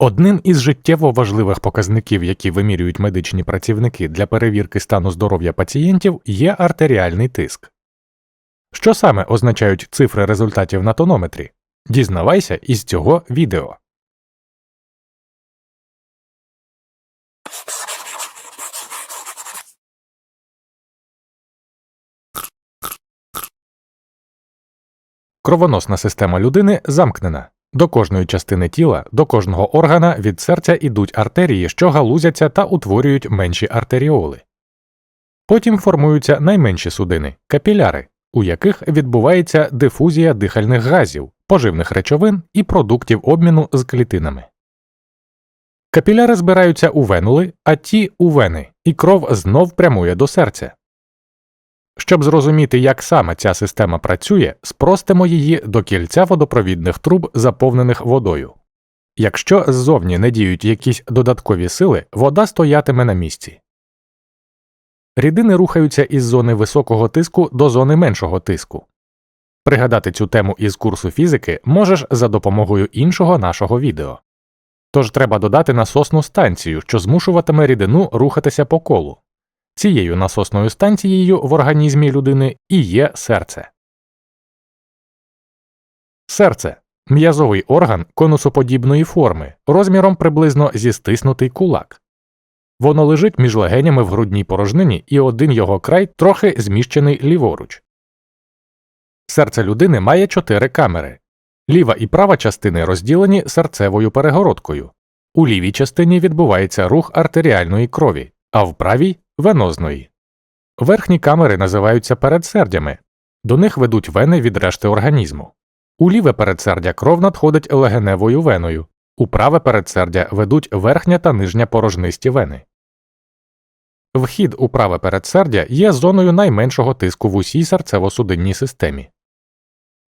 Одним із життєво важливих показників, які вимірюють медичні працівники для перевірки стану здоров'я пацієнтів, є артеріальний тиск. Що саме означають цифри результатів на тонометрі? Дізнавайся із цього відео. Кровоносна система людини замкнена. До кожної частини тіла, до кожного органа від серця ідуть артерії, що галузяться та утворюють менші артеріоли. Потім формуються найменші судини капіляри, у яких відбувається дифузія дихальних газів, поживних речовин і продуктів обміну з клітинами. Капіляри збираються у венули, а ті у вени, і кров знов прямує до серця. Щоб зрозуміти, як саме ця система працює, спростимо її до кільця водопровідних труб, заповнених водою. Якщо ззовні не діють якісь додаткові сили, вода стоятиме на місці. Рідини рухаються із зони високого тиску до зони меншого тиску. Пригадати цю тему із курсу фізики можеш за допомогою іншого нашого відео. Тож треба додати насосну станцію, що змушуватиме рідину рухатися по колу. Цією насосною станцією в організмі людини і є серце. Серце м'язовий орган конусоподібної форми, розміром приблизно зі стиснутий кулак. Воно лежить між легенями в грудній порожнині, і один його край трохи зміщений ліворуч. Серце людини має чотири камери. Ліва і права частини розділені серцевою перегородкою. У лівій частині відбувається рух артеріальної крові, а в правій венозної. Верхні камери називаються передсердями, до них ведуть вени від решти організму. У ліве передсердя кров надходить легеневою веною, у праве передсердя ведуть верхня та нижня порожнисті вени. Вхід у праве передсердя є зоною найменшого тиску в усій серцево-судинній системі.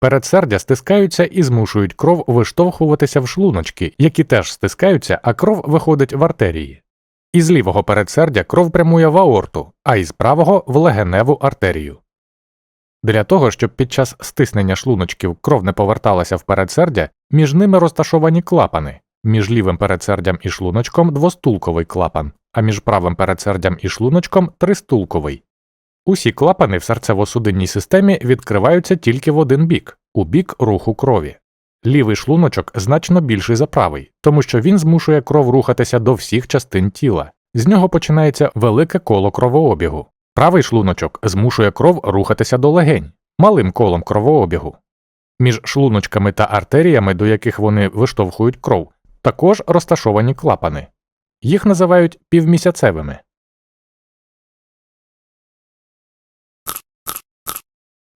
Передсердя стискаються і змушують кров виштовхуватися в шлуночки, які теж стискаються, а кров виходить в артерії. Із лівого передсердя кров прямує в аорту, а із правого в легеневу артерію. Для того, щоб під час стиснення шлуночків кров не поверталася в передсердя, між ними розташовані клапани, між лівим передсердям і шлуночком двостулковий клапан, а між правим передсердям і шлуночком тристулковий. Усі клапани в серцево-судинній системі відкриваються тільки в один бік у бік руху крові. Лівий шлуночок значно більший за правий, тому що він змушує кров рухатися до всіх частин тіла. З нього починається велике коло кровообігу. Правий шлуночок змушує кров рухатися до легень, малим колом кровообігу. Між шлуночками та артеріями, до яких вони виштовхують кров, також розташовані клапани. Їх називають півмісяцевими.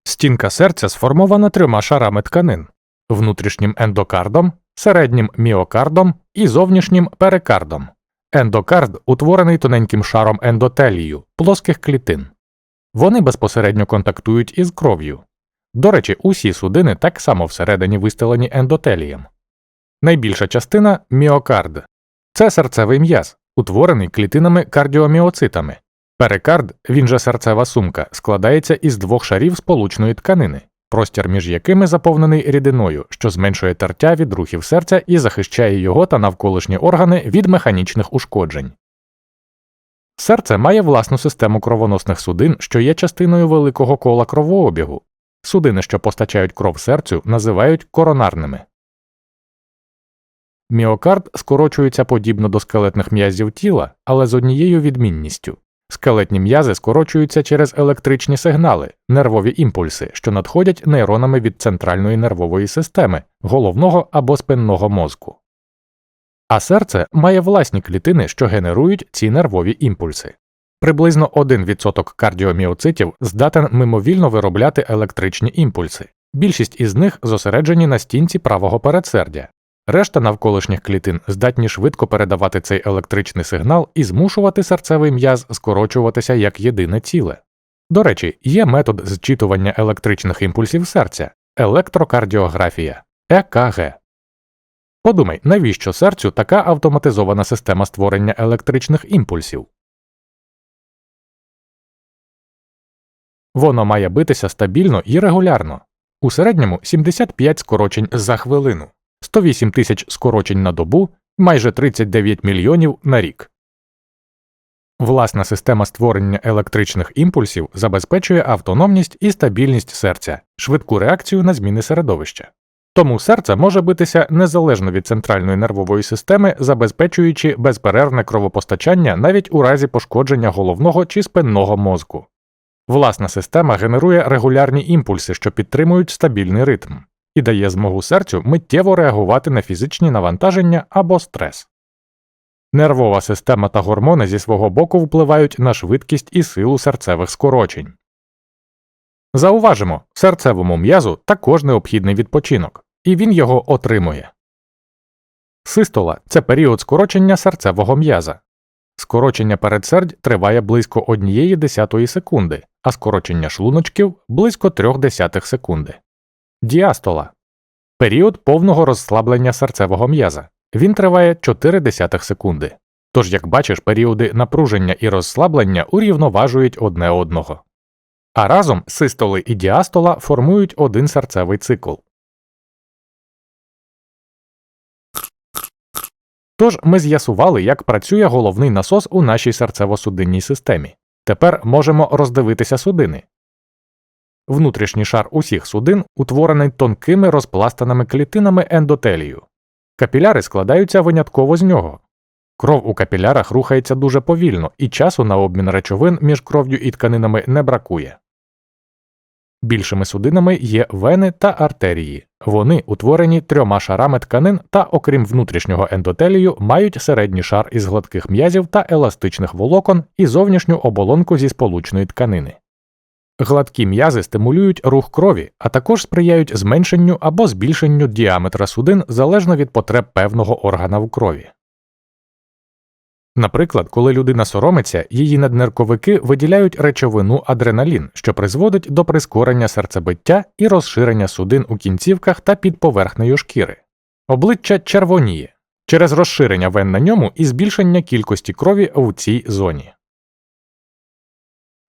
Стінка серця сформована трьома шарами тканин внутрішнім ендокардом, середнім міокардом і зовнішнім перикардом. Ендокард утворений тоненьким шаром ендотелію, плоских клітин. Вони безпосередньо контактують із кров'ю. До речі, усі судини так само всередині вистелені ендотелієм. Найбільша частина міокард це серцевий м'яз, утворений клітинами кардіоміоцитами. Перикард, він же серцева сумка, складається із двох шарів сполучної тканини, простір між якими заповнений рідиною, що зменшує тертя від рухів серця і захищає його та навколишні органи від механічних ушкоджень. Серце має власну систему кровоносних судин, що є частиною великого кола кровообігу. Судини, що постачають кров серцю, називають коронарними. Міокард скорочується подібно до скелетних м'язів тіла, але з однією відмінністю. Скелетні м'язи скорочуються через електричні сигнали, нервові імпульси, що надходять нейронами від центральної нервової системи, головного або спинного мозку. А серце має власні клітини, що генерують ці нервові імпульси. Приблизно 1% кардіоміоцитів здатен мимовільно виробляти електричні імпульси. Більшість із них зосереджені на стінці правого передсердя, Решта навколишніх клітин здатні швидко передавати цей електричний сигнал і змушувати серцевий м'яз скорочуватися як єдине ціле. До речі, є метод зчитування електричних імпульсів серця електрокардіографія ЕКГ. Подумай, навіщо серцю така автоматизована система створення електричних імпульсів? Воно має битися стабільно і регулярно, у середньому 75 скорочень за хвилину. 108 тисяч скорочень на добу майже 39 мільйонів на рік. Власна система створення електричних імпульсів забезпечує автономність і стабільність серця, швидку реакцію на зміни середовища. Тому серце може битися незалежно від центральної нервової системи, забезпечуючи безперервне кровопостачання навіть у разі пошкодження головного чи спинного мозку. Власна система генерує регулярні імпульси, що підтримують стабільний ритм, і дає змогу серцю миттєво реагувати на фізичні навантаження або стрес. Нервова система та гормони зі свого боку впливають на швидкість і силу серцевих скорочень. Зауважимо, серцевому м'язу також необхідний відпочинок, і він його отримує. Систола це період скорочення серцевого м'яза. Скорочення передсердь триває близько 1 десятої секунди, а скорочення шлуночків близько 3 десятих секунди. Діастола період повного розслаблення серцевого м'яза. Він триває 4 секунди. Тож, як бачиш, періоди напруження і розслаблення урівноважують одне одного. А разом систоли і діастола формують один серцевий цикл. Тож ми з'ясували, як працює головний насос у нашій серцево-судинній системі. Тепер можемо роздивитися судини. Внутрішній шар усіх судин утворений тонкими розпластаними клітинами ендотелію. Капіляри складаються винятково з нього. Кров у капілярах рухається дуже повільно, і часу на обмін речовин між кров'ю і тканинами не бракує. Більшими судинами є вени та артерії. Вони утворені трьома шарами тканин та, окрім внутрішнього ендотелію, мають середній шар із гладких м'язів та еластичних волокон і зовнішню оболонку зі сполучної тканини. Гладкі м'язи стимулюють рух крові, а також сприяють зменшенню або збільшенню діаметра судин залежно від потреб певного органа в крові. Наприклад, коли людина соромиться, її наднирковики виділяють речовину адреналін, що призводить до прискорення серцебиття і розширення судин у кінцівках та під поверхнею шкіри. Обличчя червоніє через розширення вен на ньому і збільшення кількості крові в цій зоні.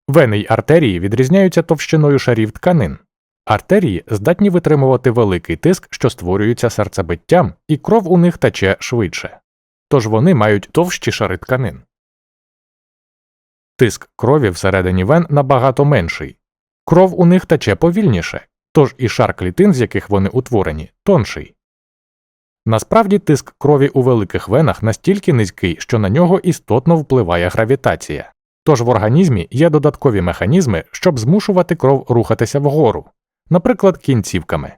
Вени й артерії відрізняються товщиною шарів тканин. Артерії здатні витримувати великий тиск, що створюється серцебиттям, і кров у них тече швидше тож вони мають товщі шари тканин. Тиск крові всередині вен набагато менший, кров у них тече повільніше, тож і шар клітин, з яких вони утворені, тонший. Насправді тиск крові у великих венах настільки низький, що на нього істотно впливає гравітація, тож в організмі є додаткові механізми, щоб змушувати кров рухатися вгору, наприклад, кінцівками.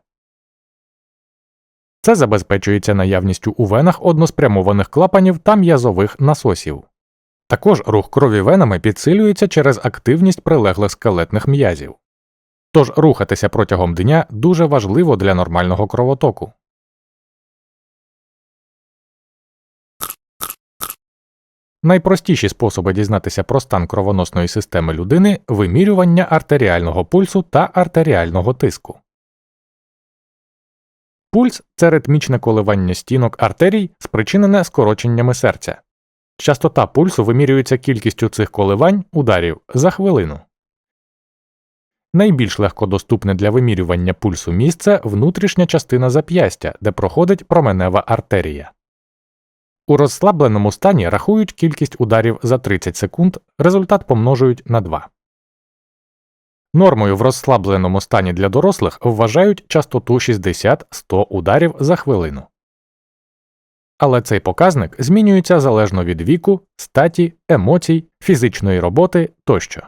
Це забезпечується наявністю у венах односпрямованих клапанів та м'язових насосів. Також рух крові венами підсилюється через активність прилеглих скелетних м'язів. Тож рухатися протягом дня дуже важливо для нормального кровотоку. Найпростіші способи дізнатися про стан кровоносної системи людини вимірювання артеріального пульсу та артеріального тиску. Пульс це ритмічне коливання стінок артерій, спричинене скороченнями серця. Частота пульсу вимірюється кількістю цих коливань ударів за хвилину. Найбільш легкодоступне для вимірювання пульсу місце внутрішня частина зап'ястя, де проходить променева артерія. У розслабленому стані рахують кількість ударів за 30 секунд, результат помножують на 2. Нормою в розслабленому стані для дорослих вважають частоту 60-100 ударів за хвилину. Але цей показник змінюється залежно від віку, статі, емоцій, фізичної роботи тощо.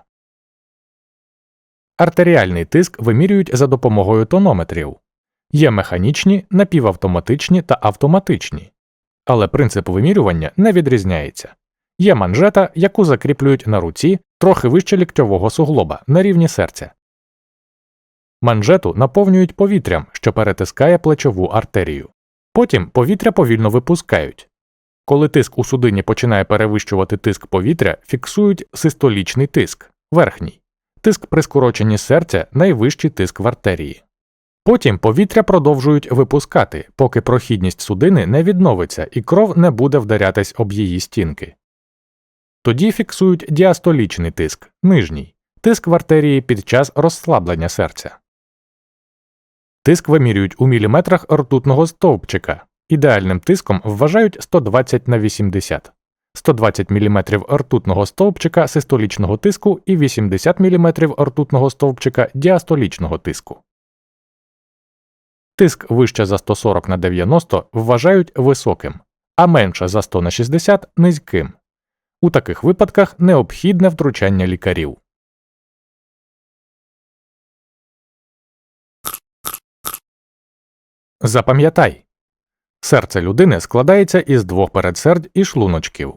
Артеріальний тиск вимірюють за допомогою тонометрів. Є механічні, напівавтоматичні та автоматичні. Але принцип вимірювання не відрізняється. Є манжета, яку закріплюють на руці трохи вище ліктьового суглоба на рівні серця. Манжету наповнюють повітрям, що перетискає плечову артерію. Потім повітря повільно випускають. Коли тиск у судині починає перевищувати тиск повітря, фіксують систолічний тиск верхній. Тиск при скороченні серця найвищий тиск в артерії. Потім повітря продовжують випускати, поки прохідність судини не відновиться і кров не буде вдарятись об її стінки. Тоді фіксують діастолічний тиск, нижній, тиск в артерії під час розслаблення серця. Тиск вимірюють у міліметрах ртутного стовпчика, Ідеальним тиском вважають 120 на 80. 120 мм ртутного стовпчика систолічного тиску і 80 мм ртутного стовпчика діастолічного тиску. Тиск вище за 140 на 90 вважають високим, а менше за 100 на 60 низьким. У таких випадках необхідне втручання лікарів. Запам'ятай. Серце людини складається із двох передсердь і шлуночків.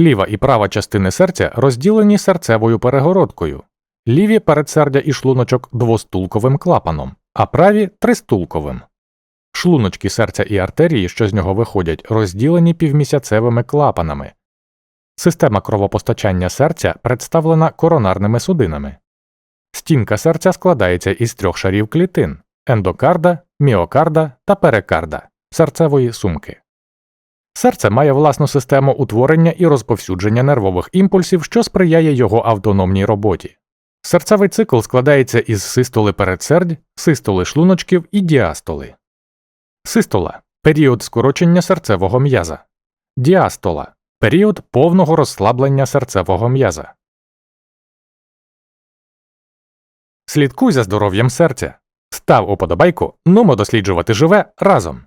Ліва і права частини серця розділені серцевою перегородкою. Ліві передсердя і шлуночок двостулковим клапаном, а праві тристулковим. Шлуночки серця і артерії, що з нього виходять, розділені півмісяцевими клапанами. Система кровопостачання серця представлена коронарними судинами. Стінка серця складається із трьох шарів клітин ендокарда, міокарда та перикарда серцевої сумки. Серце має власну систему утворення і розповсюдження нервових імпульсів, що сприяє його автономній роботі. Серцевий цикл складається із систоли передсердь, систоли шлуночків і діастоли. Систола період скорочення серцевого м'яза. Діастола період повного розслаблення серцевого м'яза. Слідкуй за здоров'ям серця. Став уподобайку, нумо досліджувати живе разом.